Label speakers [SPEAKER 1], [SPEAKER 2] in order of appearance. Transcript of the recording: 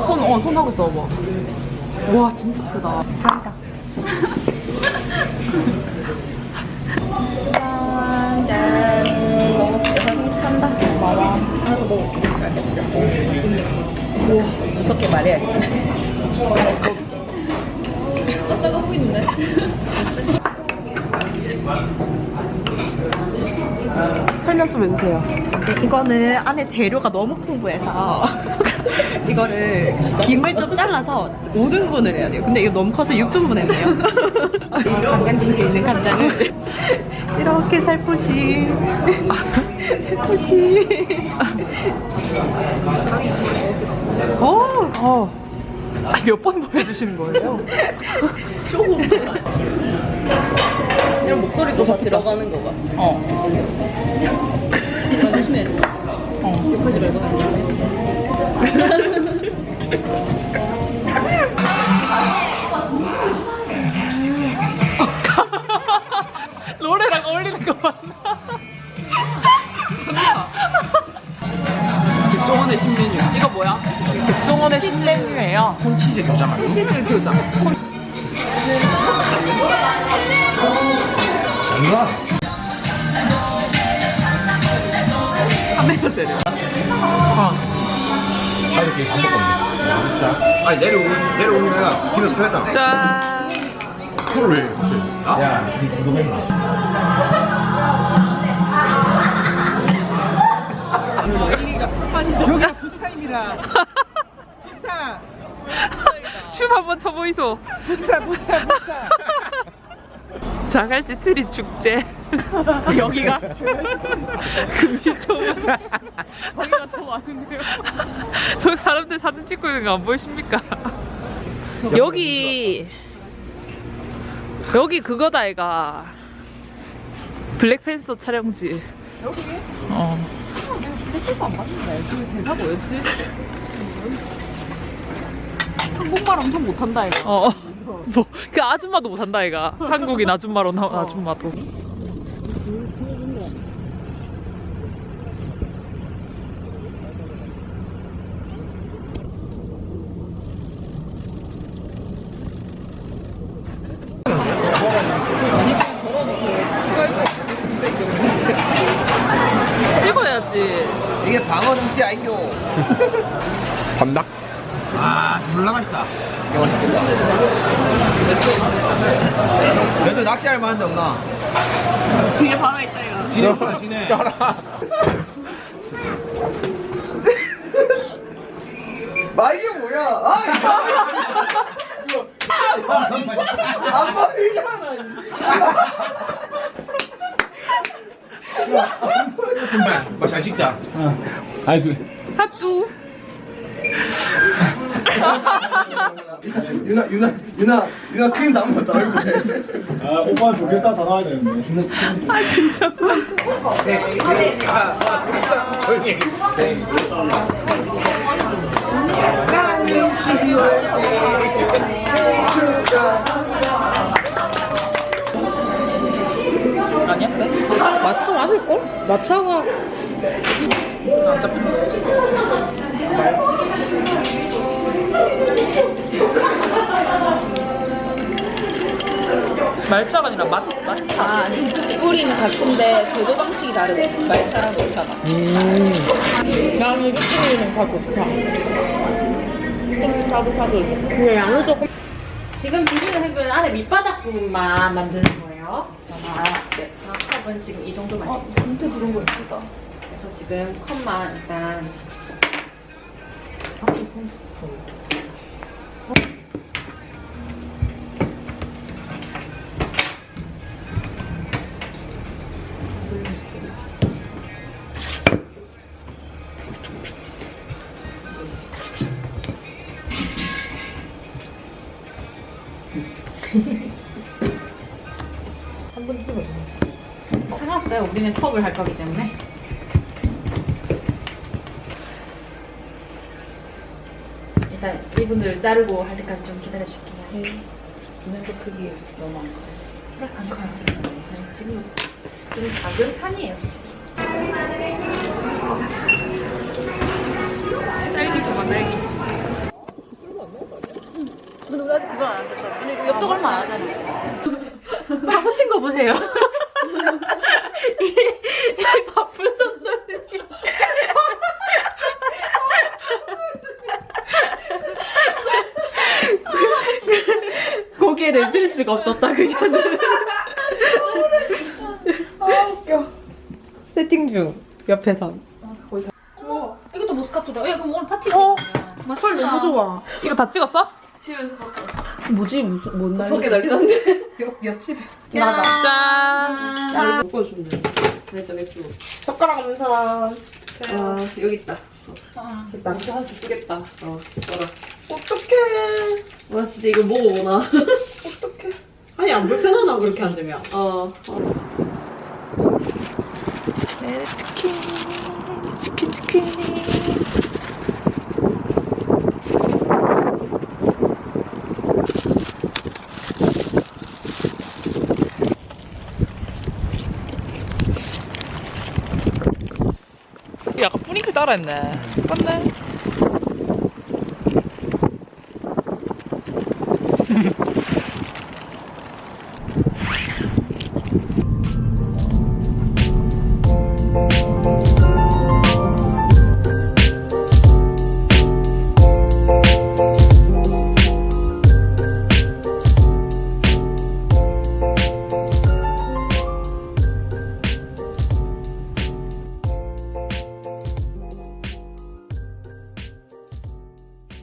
[SPEAKER 1] 손, 어, 손하고 써봐. 와, 진짜 세다.
[SPEAKER 2] 사이다. 짠, 짠. 먹어볼게. 한다. 고마워. 알아서 먹을게. 우와, 무섭게 말해야겠다. 깜짝아 보이는데?
[SPEAKER 1] 설명 좀 해주세요.
[SPEAKER 2] 이거는 안에 재료가 너무 풍부해서 이거를 김을 좀 잘라서 5등분을 해야 돼요. 근데 이거 너무 커서 6등분 했네요. 이 간장김치 있는 간장을 이렇게 살포시 살포시
[SPEAKER 1] 어, 어. 아, 몇번 보여주시는 거예요?
[SPEAKER 2] 이런 목소리도 다 들어가는 거가.
[SPEAKER 1] 어.
[SPEAKER 2] 조심해.
[SPEAKER 1] 어.
[SPEAKER 2] 욕하지 말고
[SPEAKER 1] 노래랑 어울리는 거 맞나? 백종원의 신메뉴. 이거 뭐야? 백종원의 신메뉴예요.
[SPEAKER 3] 콘치즈 교자 말고
[SPEAKER 1] 치즈 교자.
[SPEAKER 3] 장가
[SPEAKER 1] 카메라 세려. 어.
[SPEAKER 3] 가족끼리 밥자 아니 내려오는 내려오는 거야 기분 편하다
[SPEAKER 1] 짠.
[SPEAKER 3] 그걸 왜 이렇게 야니 구독했나
[SPEAKER 4] 여기가 부산입니다. 부산,
[SPEAKER 1] 춤 한번 춰보이소.
[SPEAKER 4] 부산, 부산, 부산.
[SPEAKER 1] 자갈치 트리 축제. 여기가 금시초문. 저기가 더 많은데요. 저 사람들 사진 찍고 있는 거 안 보이십니까? 여기 여기 그거다 이가 블랙팬서 촬영지. 여기? 어. 대사 안 봤는데 그 대사 뭐였지? 한국말 엄청 못한다 이가. 어. 뭐 그 아줌마도 못한다 이가. 한국인 아줌마로 나온 아줌마도. 찍어야지.
[SPEAKER 4] 이게 방어 등지 아니요.
[SPEAKER 3] 밤닭
[SPEAKER 4] 아, 졸라 맛있다. 이거 맛있겠다. 그래도 낚시할 만한 데 없나?
[SPEAKER 1] 뒤에 바로 있다 이거.
[SPEAKER 4] 지네구나, 지네. 마 이게 뭐야? 아, 이거. 안 보이잖아.
[SPEAKER 3] 맛잘 찍자 아니 두
[SPEAKER 1] 핫뚜.
[SPEAKER 4] 유나, 유나, 유나, 유나 크림 남았다 얼굴에.
[SPEAKER 3] 아 오빠 좋겠다 다 나와야 되는데
[SPEAKER 1] 아 진짜.
[SPEAKER 3] 조용히 해
[SPEAKER 4] 나는 12월
[SPEAKER 1] 아니야?
[SPEAKER 2] 마차 맞을걸? 마차가
[SPEAKER 1] 안 잡힌다. 말차가 아니라 맛, 맛차.
[SPEAKER 2] 아, 아니 뿌리는 같은데 제조 방식이 다르대 말차랑 녹차가 나는 이 뿌리는 다 좋다 자도 근데 양은 조금
[SPEAKER 5] 지금 비비는 햄은 안에 밑바닥 부분만 만드는 거예요. 아, 네. 자, 컵은 지금 이 정도만
[SPEAKER 2] 어,
[SPEAKER 5] 있습니다.
[SPEAKER 2] 진짜 그런 거 예쁘다
[SPEAKER 5] 그래서 지금 컵만 일단
[SPEAKER 2] 한번 틀어줘
[SPEAKER 5] 상관없어요. 우리는 컵을 할 거기 때문에. 일단 이분들 자르고 할 때까지 좀 기다려줄게요.
[SPEAKER 2] 네. 오늘도 크기 너무 안
[SPEAKER 5] 커요. 안 커요. 네, 지금 좀 작은 편이에요, 솔직히.
[SPEAKER 1] 딸기 좋아, 딸기.
[SPEAKER 5] 근데 우리 아직 그걸 안 하셨잖아. 근데 이거 엽떡 아, 얼마 안 하잖아.
[SPEAKER 6] 사고 친 거 보세요. 이, 이 바쁜 손. 고개를 들 수가 없었다 그녀는. 아 웃겨. 세팅 중 옆에선.
[SPEAKER 5] 이것도 모스카토다. 야, 그럼 오늘 파티지.
[SPEAKER 1] 어.
[SPEAKER 5] 헐, 너무 좋아.
[SPEAKER 1] 이거 다 찍었어?
[SPEAKER 6] 뭐지 무슨 뭔 날? 거기 난리. 옆 옆집에.
[SPEAKER 5] 맞아.
[SPEAKER 1] 짠.
[SPEAKER 6] 못 보여주네. 맥주 맥주. 젓가락 없는 사람. 아 여기 있다. 됐다. 한수 쓰겠다. 어, 뭐라. 어떡해. 와 진짜 이걸 먹어보나. 안 불편하나 그렇게 앉으면. 어.
[SPEAKER 1] 네, 치킨. 치킨, 치킨. 약간 뿌리를 따라했네. 맞네.